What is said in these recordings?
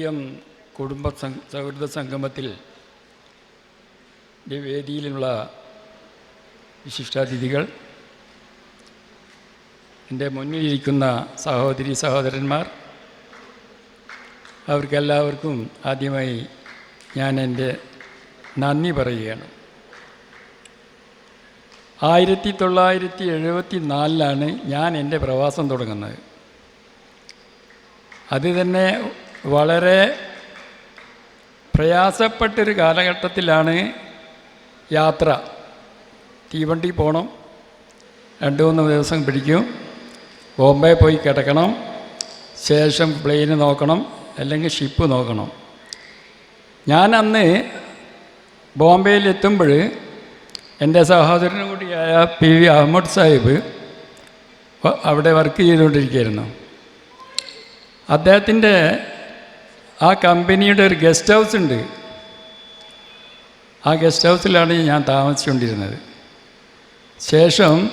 M കുടുംബ സൗഹൃദ സംഗമത്തിൽ വേദിയിലുള്ള വിശിഷ്ടാതിഥികൾ എന്റെ മുന്നിലിരിക്കുന്ന സഹോദരി സഹോദരന്മാർ അവർക്കെല്ലാവർക്കും ആദ്യമായി ഞാൻ എന്റെ നന്ദി പറയുകയാണ്. ആയിരത്തി തൊള്ളായിരത്തി എഴുപത്തി നാലിലാണ് ഞാൻ എന്റെ പ്രവാസം തുടങ്ങുന്നത്. അത് തന്നെ വളരെ പ്രയാസപ്പെട്ടൊരു കാലഘട്ടത്തിലാണ് യാത്ര. തീവണ്ടി പോകണം രണ്ട് മൂന്ന് ദിവസം പിടിക്കും. ബോംബെ പോയി കിടക്കണം. ശേഷം പ്ലെയിന് നോക്കണം. അല്ലെങ്കിൽ ഷിപ്പ് നോക്കണം. ഞാൻ അന്ന് ബോംബെയിലെത്തുമ്പോൾ എന്റെ സഹോദരനും കൂടിയായ പി. വി. അഹമ്മദ് സാഹിബ് അവിടെ വർക്ക് ചെയ്തുകൊണ്ടിരിക്കുകയായിരുന്നു. അദ്ദേഹത്തിന്റെ ആ കമ്പനിയുടെ ഒരു ഗസ്റ്റ് ഹൗസ് ഉണ്ട്. ആ ഗസ്റ്റ് ഹൗസിലാണ് ഞാൻ താമസിച്ചുകൊണ്ടിരുന്നത്. ശേഷം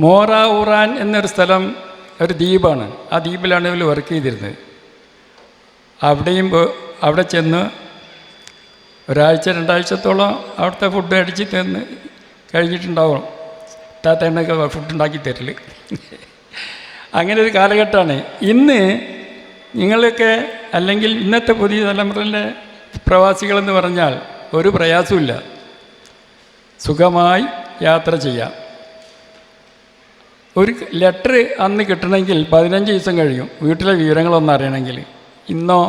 മോറ ഊറാൻ എന്നൊരു സ്ഥലം ഒരു ദ്വീപാണ്. ആ ദ്വീപിലാണ് ഇവർ വർക്ക് ചെയ്തിരുന്നത്. അവിടെയും അവിടെ ചെന്ന് ഒരാഴ്ച രണ്ടാഴ്ചത്തോളം അവിടുത്തെ ഫുഡ് അടിച്ച് തന്ന് കഴിഞ്ഞിട്ടുണ്ടാവും. താത്തേണ്ണൊക്കെ ഫുഡ് ഉണ്ടാക്കി തരൽ. അങ്ങനെ ഒരു കാലഘട്ടമാണ്. ഇന്ന് നിങ്ങളൊക്കെ അല്ലെങ്കിൽ ഇന്നത്തെ പുതിയ തലമുറയിലെ പ്രവാസികളെന്ന് പറഞ്ഞാൽ ഒരു പ്രയാസമില്ല സുഖമായി യാത്ര ചെയ്യാം. ഒരു ലെറ്റർ അന്ന് കിട്ടണമെങ്കിൽ പതിനഞ്ച് ദിവസം കഴിയും. വീട്ടിലെ വിവരങ്ങളൊന്നും അറിയണമെങ്കിൽ. ഇന്നോ?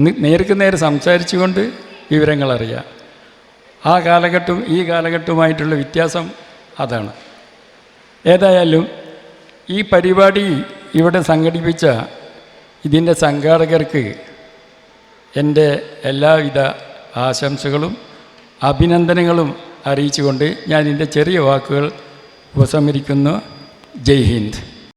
നേർക്ക് നേരെ സംസാരിച്ചുകൊണ്ട് വിവരങ്ങൾ അറിയാം. ആ കാലഘട്ടവും ഈ കാലഘട്ടവുമായിട്ടുള്ള വ്യത്യാസം അതാണ്. ഏതായാലും ഈ പരിപാടി ഇവിടെ സംഘടിപ്പിച്ച ഇതിന്റെ സംഘാടകർക്ക് എന്റെ എല്ലാവിധ ആശംസകളും അഭിനന്ദനങ്ങളും അറിയിച്ചുകൊണ്ട് ഞാൻ എന്റെ ചെറിയ വാക്കുകൾ ഉപസംഹരിക്കുന്നു. ജയ് ഹിന്ദ്.